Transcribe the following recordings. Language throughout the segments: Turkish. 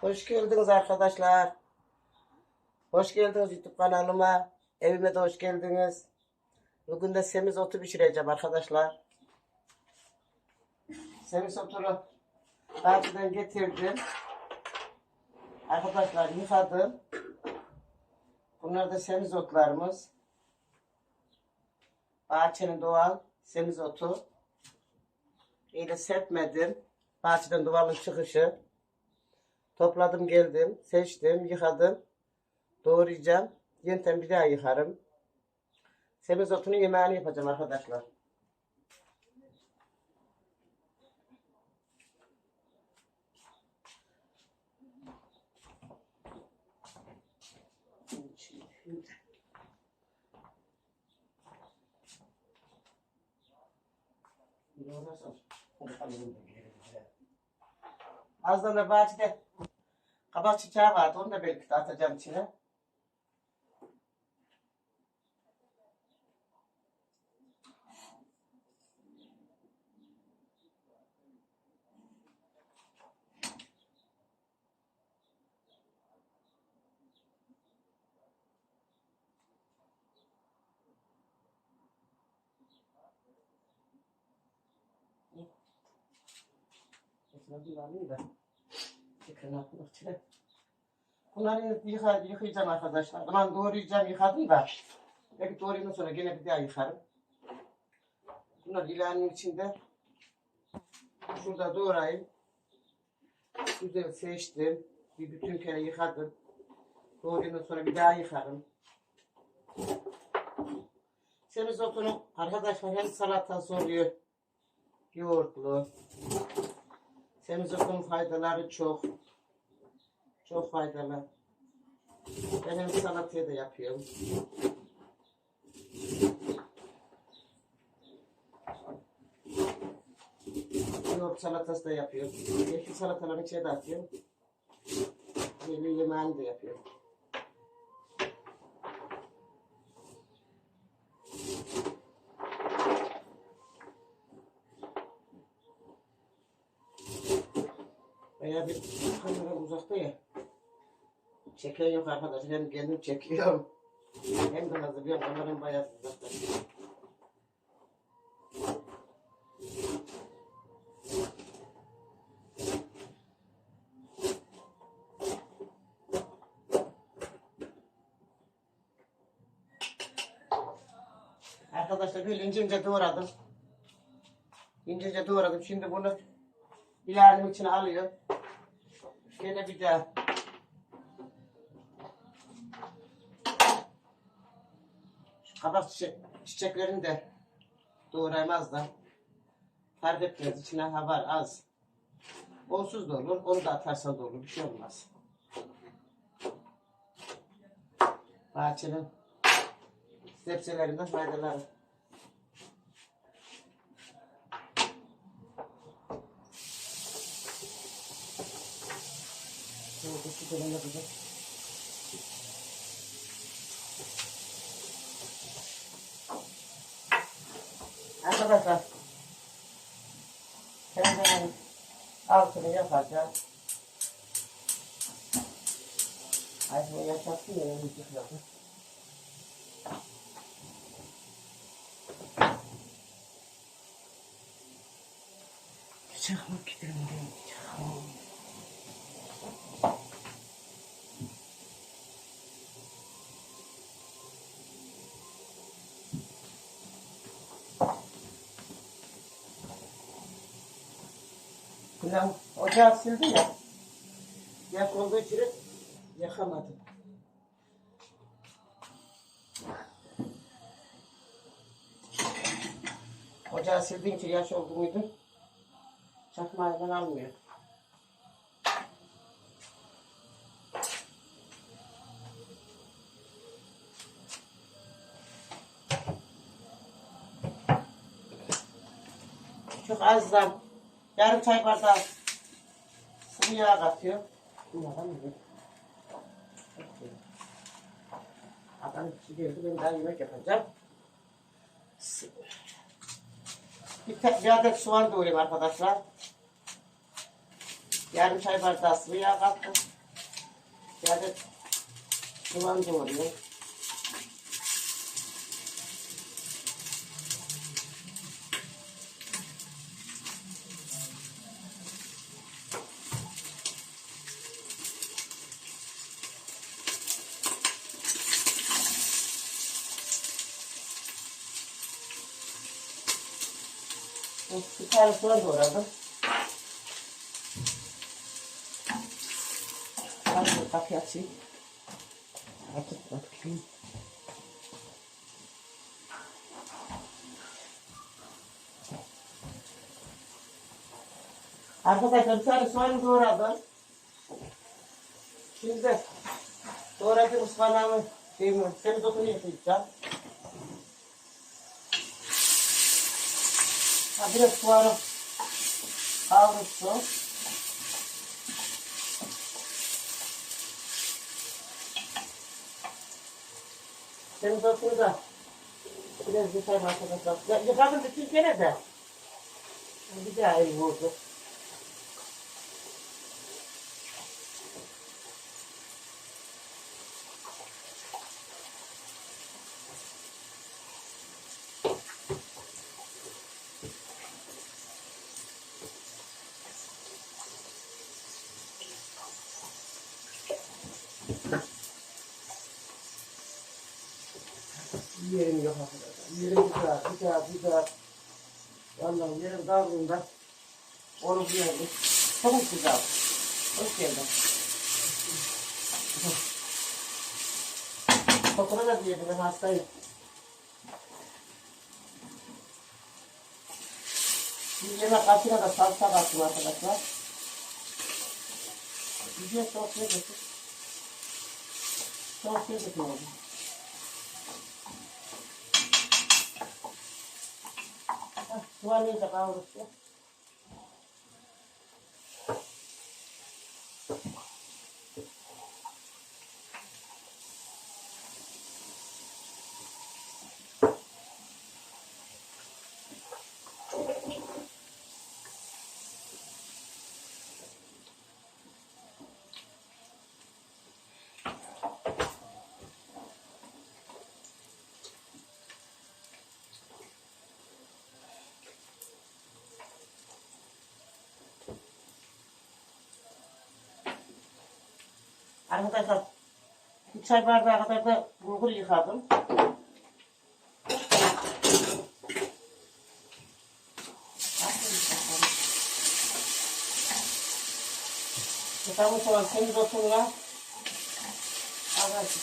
Hoş geldiniz arkadaşlar. Hoş geldiniz YouTube kanalıma. Evime de hoş geldiniz. Bugün de semiz otu pişireceğim arkadaşlar. Semiz otunu bahçeden getirdim. Arkadaşlar yıkadım. Bunlar da semiz otlarımız. Bahçenin doğal semiz otu. İyi de serpmedim. Bahçeden duvarın çıkışı. Topladım geldim, seçtim, yıkadım. Doğrayacağım. Yöntem bir daha yıkarım. Semizotunun yemeğini yapacağım arkadaşlar. Azdan da bahçede kabak çiçeği vardı. Onu da belki de atacağım içine. Bir alayım da. Atmak içine. Bunları yıka, yıkayacağım arkadaşlar. Aman doğrayacağım yıkadım da. Belki doğrayınca sonra gene bir daha yıkarım. Bunlar ilanın içinde. Şurada doğrayayım. Güzel seçtim. Bir bütün kere yıkadım. Doğrayınca sonra bir daha yıkarım. Semizotunu arkadaşlar hem salatası oluyor. Yoğurtlu. Semizotun faydaları çok. Çok faydalı. Ben hem salataya da yapıyorum. Yoğurt salatası da yapıyorum. Yeşil salataların içine de atıyorum. Böyle yemeğini de yapıyorum. Veya bir kamera uzakta ya. Çeken yok arkadaşlar. Hem kendim çekiyorum. Hem de hazırlıyorum. Kameram bayağı uzakta. Arkadaşlar böyle ince ince doğradım. İnce ince doğradım. Şimdi bunu ilerinin içine alıyor. Gene bir daha Şu kabak çiçek, çiçeklerini de doğrayamaz da fark etmez içine ha var az. Onsuz da olur, onu da atarsan da olur, bir şey olmaz. Bahçenin sebzelerinden faydaları. Şu kadar yapacağım. Arkadaşlar tencerenin altını yapacağım. Ay bu yaşattı ya yıkıkladı. Bıçak mı gidelim Ulan ocağı sildi ya. Yak olduğu için yakamadım. Ocağı sildiğin için yaş oldu muydu? Çakmağı ben almıyor. Çok azdan yarım çay bardağı sıvı yağ katıyor. Bunlardan mı? Adam geldi ben daha yemek yapacağım. Bir, tek, bir adet soğan doğrayayım arkadaşlar. Yarım çay bardağı sıvı yağ kattım. Bir adet soğan doğruyorum. Bir tane soğan doğradım. Hadi kapıyı açayım. Açıp bakayım. Arkadaşlar bir tane soğan doğradım. Şimdi de doğradığım ıspanağımı şeyimi, seni dokunu yıkayacağım. Ha, biraz soğanı kavrulsun. Senin dokunu da biraz yıkayım arkadaşlar. Yıkadım bütün kere de. Bir daha el vurdu. Yerim yok arkadaşlar. Yerim güzel, güzel, güzel. Vallahi yerim dağılığında onu bir yerde. Çok güzel. Hoş geldin. Kokuna da diyelim ben hastayım. Bir yemek kaşığına da salça kattım arkadaşlar. Güzel çok getir. Çok şey getir oldu. Soğan iyice kavrulsun. Arkadaşlar bir çay bardağı kadar da bulgur yıkadım. Yıkamış olan temiz otunla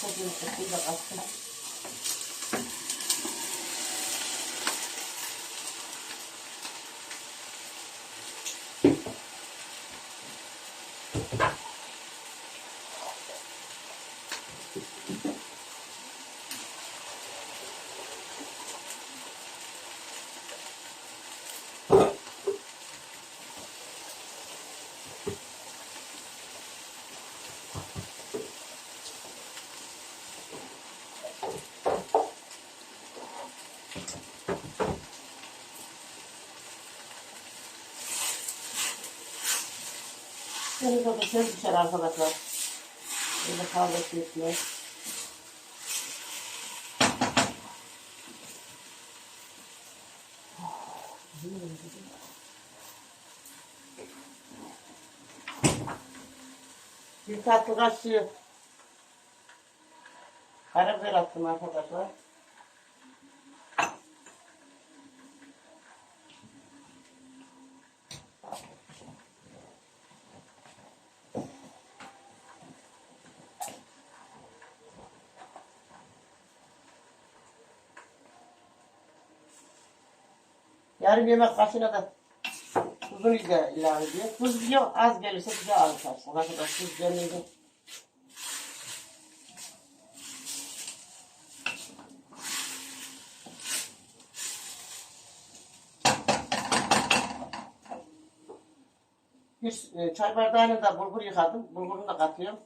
çok yumuşak bir de otu temiz düşer arkadaşlar. Böyle kahve etmiyor. Bir tatlı kaşığı karabiber attım arkadaşlar. Yarım yemek kaşığına da tuzunu da ilave ediyor. Tuz biliyor az gelirse bir de az kaçsın. Arkadaşlar tuz gelmeyince Bir çay bardağını da bulgur yıkadım. Bulgurunu da katıyorum.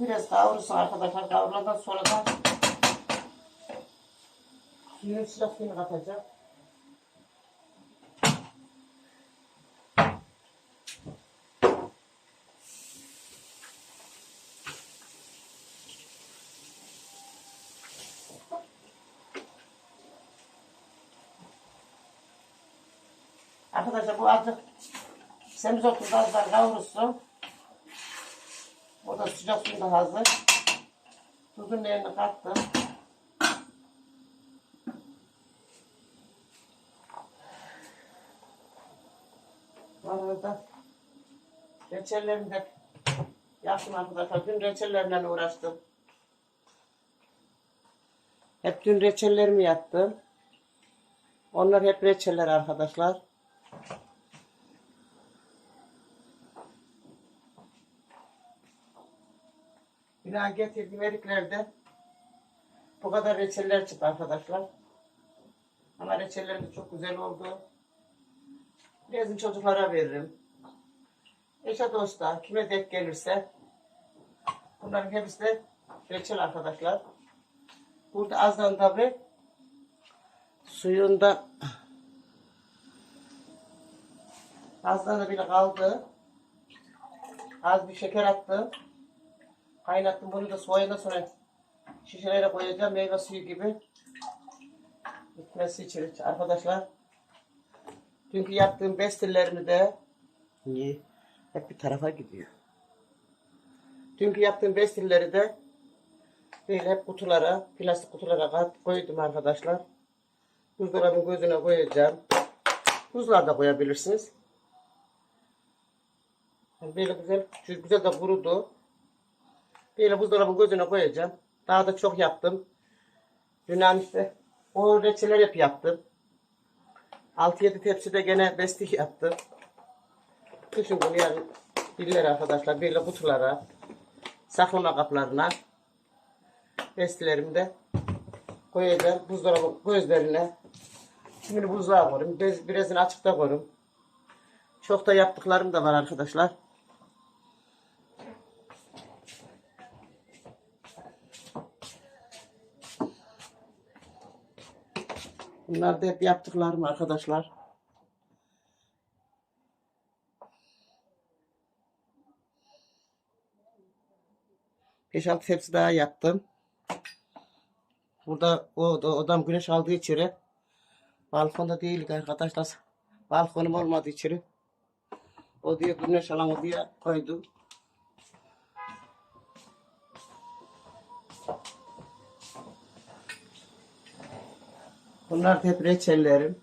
Biraz kavurursun arkadaşlar. Kavrulandan sonra da suyun suyunu katacağım. Arkadaşlar bu azıcık semizotu biraz daha kavurursun. O da sıcak suyunda hazır. Tuzun yerini kattım. Arada reçellerimi de yaptım arkadaşlar. Dün reçellerle uğraştım. Hep dün reçellerimi yaptım. Onlar hep reçeller arkadaşlar. Daha getirdiğim eriklerde bu kadar reçeller çıktı arkadaşlar. Ama reçellerimiz çok güzel oldu. Birazını çocuklara veririm. Eşe dosta kime denk gelirse bunların hepsi de reçel arkadaşlar. Burada azdan tabi suyunda azdan da bile kaldı. Az bir şeker attım. Kaynattım bunu da soğuyandan sonra şişelere koyacağım meyve suyu gibi. Gitmesi için arkadaşlar. Çünkü yaptığım bestellerimi de niye hep bir tarafa gidiyor. Dünkü yaptığım bestilleri de böyle hep kutulara, plastik kutulara kat koydum arkadaşlar. Buzdolabının gözüne koyacağım. Buzlar da koyabilirsiniz. Böyle güzel, güzel de kurudu. Böyle buzdolabının gözüne koyacağım. Daha da çok yaptım. Yunan işte o reçeler hep yaptım. 6-7 tepside gene bestik yaptım. Kışın bunu yarın biriler arkadaşlar böyle kutulara saklama kaplarına bestilerimi de koyacağım. Buzdolabı gözlerine. Şimdi buzluğa koyayım. Biraz, birazını açıkta koyayım. Çok da yaptıklarım da var arkadaşlar. Bunlar da hep yaptıklarım arkadaşlar. Beş altı tepsi daha yaptım. Burada o da odam güneş aldığı içeri. Balkonda değilik arkadaşlar. Balkonum olmadı içeri. O diye güneş alan odaya koydum. Bunlar hep reçellerim.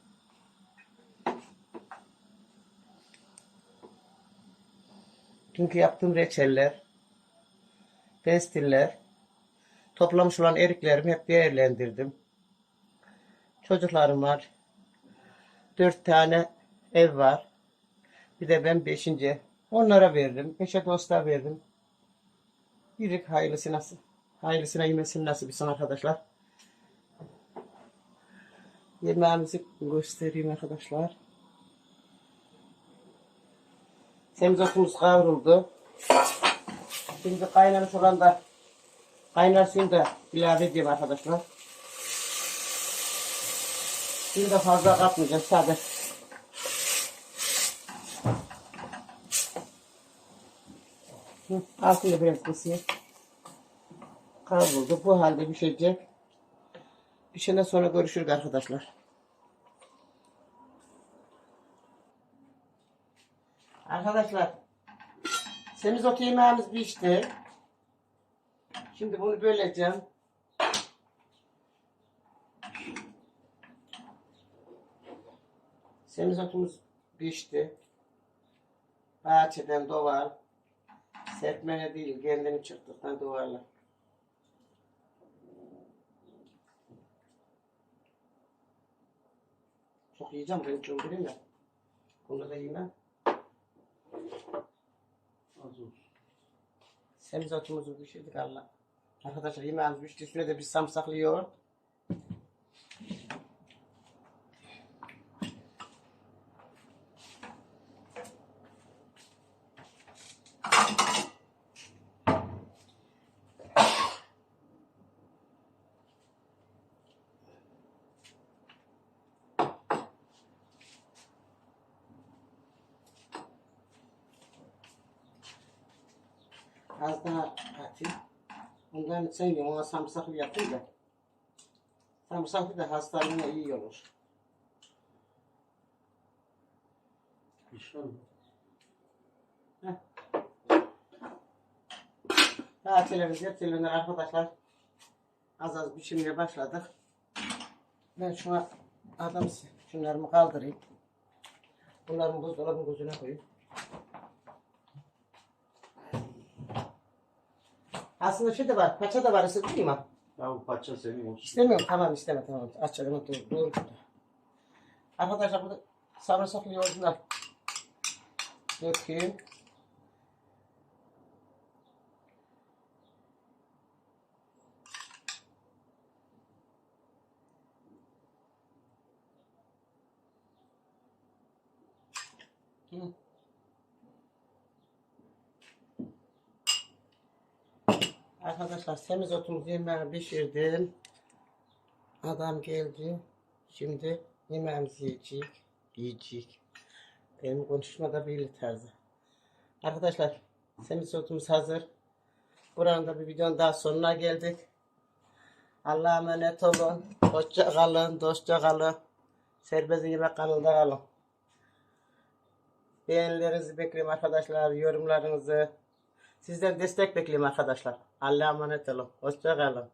Çünkü yaptığım reçeller, pestiller, toplamış olan eriklerimi hep değerlendirdim. Çocuklarım var. Dört tane ev var. Bir de ben beşinci. Onlara verdim. Eşe dosta verdim. Birik hayırlısı nasıl? Hayırlısına yemesini nasip etsin arkadaşlar. Yemeğimizi göstereyim arkadaşlar. Semizotumuz kavruldu. Şimdi kaynamış olan da kaynar suyunu da ilave edeyim arkadaşlar. Şimdi de fazla katmayacağım sadece. Altını biraz kısayım. Kavruldu. Bu halde pişecek. Pişenden sonra görüşürüz arkadaşlar. Arkadaşlar semizotu yemeğimiz pişti. Şimdi bunu böleceğim. Semizotumuz pişti. Bahçeden doğal. Serpmene değil kendini çıktıktan doğal. Çok yiyeceğim ben çok bileyim ya. Bunu da yiyeyim Az olsun. Semizotumuzu pişirdik Allah. Arkadaşlar yemeğimiz pişti. Üstüne de bir samsaklı yoğurt. Az daha atayım. Ondan sevmiyorum. Ona sarımsaklı yapayım da. Sarımsaklı da hastalığına iyi olur. İnşallah. Tatillerimiz, yetkilerimiz arkadaşlar. Az az biçimine başladık. Ben şuna adam şunlarımı kaldırayım. Bunları buzdolabın gözüne koyayım. Aslında şey de var, paça da var ısıtayım mı? Ya bu parça senin olsun. İstemiyorum, tamam isteme, tamam. Açalım, dur, dur. Arkadaşlar burada sarımsaklı yoğurduna dökeyim. Hı. Arkadaşlar semizotumuzu yemeğe pişirdim. Adam geldi. Şimdi yemeğimizi yiyecek. Yiyecek. Benim konuşmada belli tarzı. Arkadaşlar semizotumuz hazır. Buranın da bir videonun daha sonuna geldik. Allah'a emanet olun. Hoşça kalın, dostça kalın. Serbest Yemek kanalında kalın. Beğenilerinizi bekliyorum arkadaşlar. Yorumlarınızı. Sizden destek bekliyorum arkadaşlar. Allah'a emanet olun. Hoşça kalın.